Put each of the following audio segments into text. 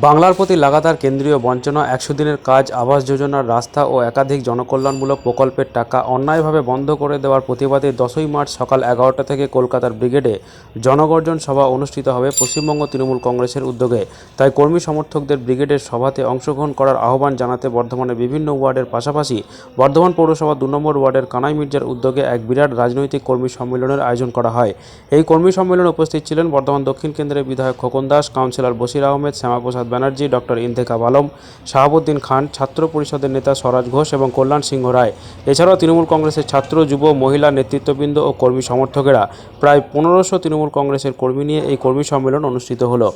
বাংলার প্রতি লাগাতার কেন্দ্রীয় বঞ্চনা, একশো দিনের কাজ, আবাস যোজনার রাস্তা ও একাধিক জনকল্যাণমূলক প্রকল্পের টাকা অন্যায়ভাবে বন্ধ করে দেওয়ার প্রতিবাদে দশই মার্চ সকাল এগারোটা থেকে কলকাতার ব্রিগেডে জনগর্জন সভা অনুষ্ঠিত হবে পশ্চিমবঙ্গ তৃণমূল কংগ্রেসের উদ্যোগে। তাই কর্মী সমর্থকদের ব্রিগেডের সভাতে অংশগ্রহণ করার আহ্বান জানাতে বর্ধমানের বিভিন্ন ওয়ার্ডের পাশাপাশি বর্ধমান পৌরসভা দু নম্বর ওয়ার্ডের কানাই মির্জার উদ্যোগে এক বিরাট রাজনৈতিক কর্মী সম্মেলনের আয়োজন করা হয়। এই কর্মী সম্মেলনে উপস্থিত ছিলেন বর্ধমান দক্ষিণ কেন্দ্রের বিধায়ক খোকন দাস, কাউন্সিলর বশির আহমেদ, শ্যামাপ্রসাদ ব্যানার্জি, ডক্টর ইন্তেকাব আলম, শাহাবুদ্দিন খান, ছাত্র পরিষদের নেতা স্বরাজ ঘোষ এবং কল্যাণ সিংহ রায়। এছাড়াও তৃণমূল কংগ্রেসের ছাত্র, যুব, মহিলা নেতৃত্ববৃন্দ ও কর্মী সমর্থকেরা প্রায় পনেরোশো তৃণমূল কংগ্রেসের কর্মী নিয়ে এই কর্মী সম্মেলন অনুষ্ঠিত হলো।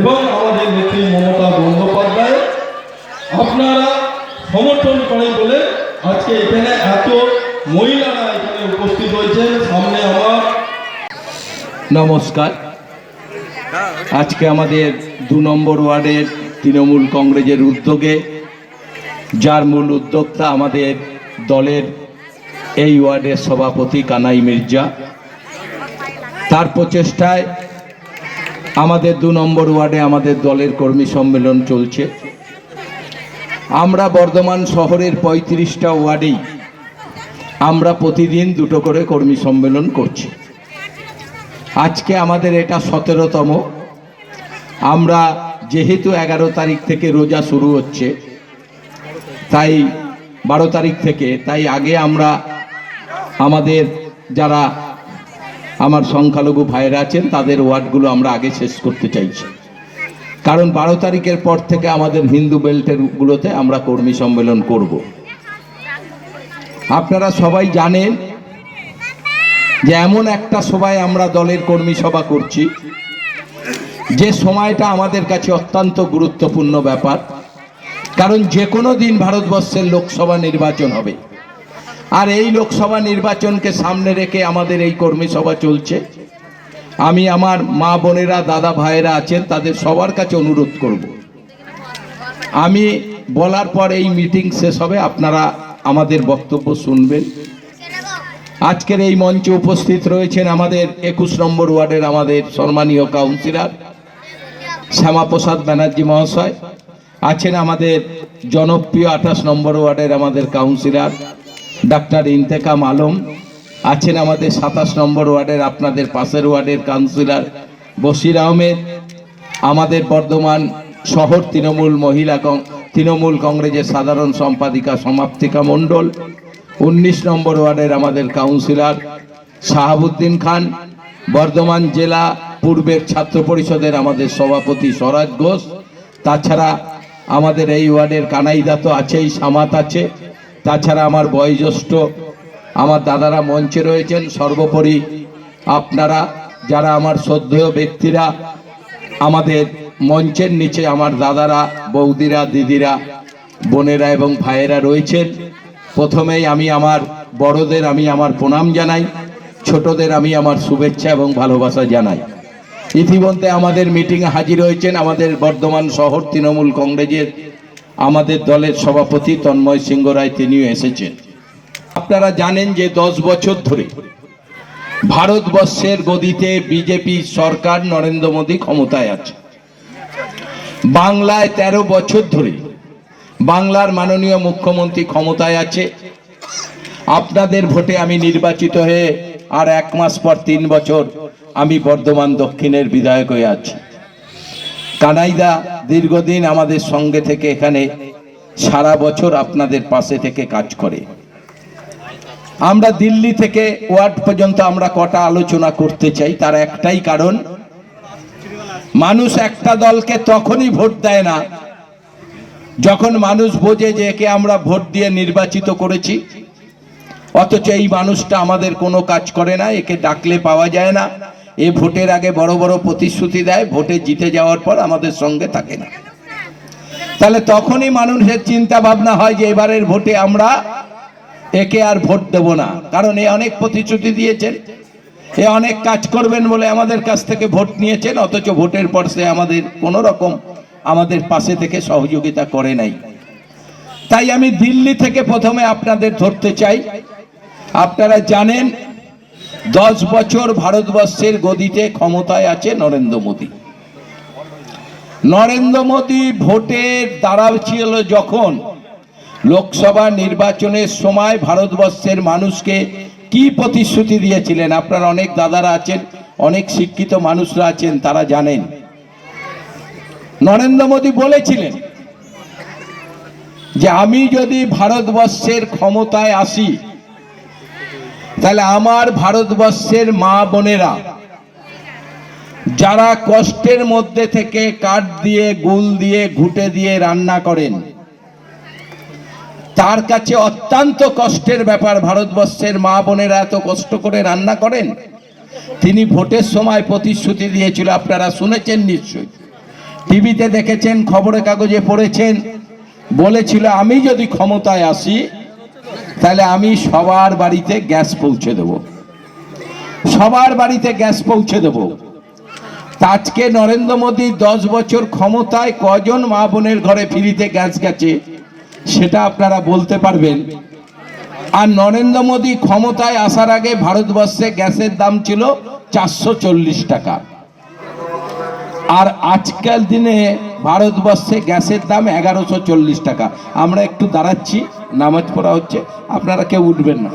এবং আমাদের নেত্রী মমতা বন্দ্যোপাধ্যায়। আপনারা সমর্থন করেন বলে আজকে এখানে এত মহিলারা এখানে উপস্থিত হয়েছেন। সামনে আমার নমস্কার। আজকে আমাদের দু নম্বর ওয়ার্ডের তৃণমূল কংগ্রেসের উদ্যোগে, যার মূল উদ্যোক্তা আমাদের দলের এই ওয়ার্ডের সভাপতি কানাই মির্জা। তার প্রচেষ্টায় আমাদের দু নম্বর ওয়ার্ডে আমাদের দলের কর্মী সম্মেলন চলছে। আমরা বর্ধমান শহরের পঁয়ত্রিশটা ওয়ার্ডেই আমরা প্রতিদিন দুটো করে কর্মী সম্মেলন করছি। আজকে আমাদের এটা সতেরোতম। আমরা যেহেতু এগারো তারিখ থেকে রোজা শুরু হচ্ছে, তাই বারো তারিখ থেকে, তাই আগে আমরা আমাদের যারা আমার সংখ্যালঘু ভাইয়েরা আছেন, তাদের ওয়ার্ডগুলো আমরা আগে শেষ করতে চাইছি। কারণ বারো তারিখের পর থেকে আমাদের হিন্দু বেল্টের গুলোতে আমরা কর্মী সম্মেলন করব। আপনারা সবাই জানেন যে এমন একটা সভায় আমরা দলের কর্মী সভা করছি, যে সময়টা আমাদের কাছে অত্যন্ত গুরুত্বপূর্ণ ব্যাপার, কারণ যে কোনো দিন ভারতবর্ষের লোকসভা নির্বাচন হবে। আর এই লোকসভা নির্বাচনকে সামনে রেখে আমাদের এই কর্মী সভা চলছে। আমি আমার মা বোনেরা, দাদা ভাইয়েরা আছেন, তাদের সবার কাছে অনুরোধ করব। আমি বলার পর এই মিটিং শেষ হবে, আপনারা আমাদের বক্তব্য শুনবেন। আজকের এই মঞ্চে উপস্থিত রয়েছেন আমাদের একুশ নম্বর ওয়ার্ডের আমাদের সম্মানীয় কাউন্সিলর শ্যামাপ্রসাদ ব্যানার্জি মহাশয়, আছেন আমাদের জনপ্রিয় আঠাশ নম্বর ওয়ার্ডের আমাদের কাউন্সিলর ডাক্তার ইন্তেকাম আলম, আছেন আমাদের সাতাশ নম্বর ওয়ার্ডের আপনাদের পাশের ওয়ার্ডের কাউন্সিলর বশির আহমেদ, আমাদের বর্ধমান শহর তৃণমূল মহিলা তৃণমূল কংগ্রেসের সাধারণ সম্পাদিকা সমাপ্তিকা মণ্ডল উনিশ নম্বর ওয়ার্ডের আমাদের কাউন্সিলর শাহাবুদ্দিন খান, বর্ধমান জেলা পূর্বের ছাত্র পরিষদের আমাদের সভাপতি স্বরাজ ঘোষ, তাছাড়া আমাদের এই ওয়ার্ডের কানাইদা তো আছেই, সামাত আছে, তাছাড়া আমার বয়োজ্যেষ্ঠ আমার দাদারা মঞ্চে রয়েছেন, সর্বোপরি আপনারা যারা আমার শ্রদ্ধেয় ব্যক্তিরা, আমাদের মঞ্চের নিচে আমার দাদারা, বৌদিরা, দিদিরা, বোনেরা এবং ভাইয়েরা রয়েছেন প্রথমেই আমি আমার বড়দের আমি আমার প্রণাম জানাই, ছোটদের আমি আমার শুভেচ্ছা এবং ভালোবাসা জানাই। ইতিমধ্যে আমাদের মিটিংয়ে হাজির হয়েছেন আমাদের বর্ধমান শহর তৃণমূল কংগ্রেসের আমাদের দলের সভাপতি তন্ময় সিংহ রায়, তিনিও এসেছেন। আপনারা জানেন যে দশ বছর ধরে ভারতবর্ষের গদিতে বিজেপি সরকার নরেন্দ্র মোদী ক্ষমতায় আছে। বাংলায় ১৩ বছর ধরে বাংলার মাননীয় মুখ্যমন্ত্রী ক্ষমতায় আছে। আপনাদের ভোটে আমি নির্বাচিত হয়ে আর এক মাস পর তিন বছর আমি বর্ধমান দক্ষিণের বিধায়ক হয়ে আছি। কানাইদা দীর্ঘদিন আমাদের সঙ্গে থেকে এখানে সারা বছর আপনাদের পাশে থেকে কাজ করে। আমরা দিল্লি থেকে ওয়ার্ড পর্যন্ত আমরা কটা আলোচনা করতে চাই, তার একটাই কারণ, মানুষ একটা দলকে তখনই ভোট দেয় না যখন মানুষ বোঝে যে একে আমরা ভোট দিয়ে নির্বাচিত করেছি, অথচ এই মানুষটা আমাদের কোনো কাজ করে না, একে ডাকলে পাওয়া যায় না। এ ভোটের আগে বড় বড় প্রতিশ্রুতি দেয়, ভোটে জিতে যাওয়ার পর আমাদের সঙ্গে থাকে না। তাহলে তখনই মানুষের চিন্তা ভাবনা হয় যে এবারের ভোটে আমরা একে আর ভোট দেব না। কারণ এ অনেক প্রতিশ্রুতি দিয়েছেন, এ অনেক কাজ করবেন বলে আমাদের কাছ থেকে ভোট নিয়েছেন, অথচ ভোটের পর সে আমাদের কোনো রকম আমাদের পাশে থেকে সহযোগিতা করে নাই। তাই আমি দিল্লি থেকে প্রথমে আপনাদের ধরতে চাই। আপনারা জানেন, দশ বছর ভারতবর্ষের গদিতে ক্ষমতায় আছে নরেন্দ্র মোদী। নরেন্দ্র মোদী ভোটের দাঁড়াও ছিল যখন লোকসভা নির্বাচনের সময় ভারতবর্ষের মানুষকে কি প্রতিশ্রুতি দিয়েছিলেন? আপনার অনেক দাদারা আছেন, অনেক শিক্ষিত মানুষরা আছেন, তারা জানেন। নরেন্দ্র মোদী বলেছিলেন যে আমি যদি ভারতবর্ষের ক্ষমতায় আসি, তাহলে আমার ভারতবর্ষের মা বোনেরা যারা কষ্টের মধ্যে থেকে কাঠ দিয়ে, গুল দিয়ে, ঘুটে দিয়ে রান্না করেন, তার কাছে অত্যন্ত কষ্টের ব্যাপার, ভারতবর্ষের মা বোনেরা এত কষ্ট করে রান্না করেন? তিনি ভোটের সময় প্রতিশ্রুতি দিয়েছিল, আপনারা শুনেছেন নিশ্চয়ই। টিভিতে দেখেছেন, খবরের কাগজে পড়েছেন, বলেছিল, আমি যদি ক্ষমতায় আসি, তাহলে আমি সবার বাড়িতে গ্যাস পৌঁছে দেব। সবার বাড়িতে গ্যাস পৌঁছে দেব। আজকে নরেন্দ্র মোদী দশ বছর ক্ষমতায় কজন মা বোনের ঘরে ফ্রিতে গ্যাস গেছে, সেটা আপনারা বলতে পারবেন। আর নরেন্দ্র মোদী ক্ষমতায় আসার আগে ভারতবর্ষে গ্যাসের দাম ছিল চারশো চল্লিশ টাকা। আর আজকাল দিনে ভারতবর্ষে গ্যাসের দাম এগারোশো চল্লিশ টাকা। আমরা একটু দাঁড়াচ্ছি, নামাজ পড়া হচ্ছে, আপনারা কেউ উঠবেন না।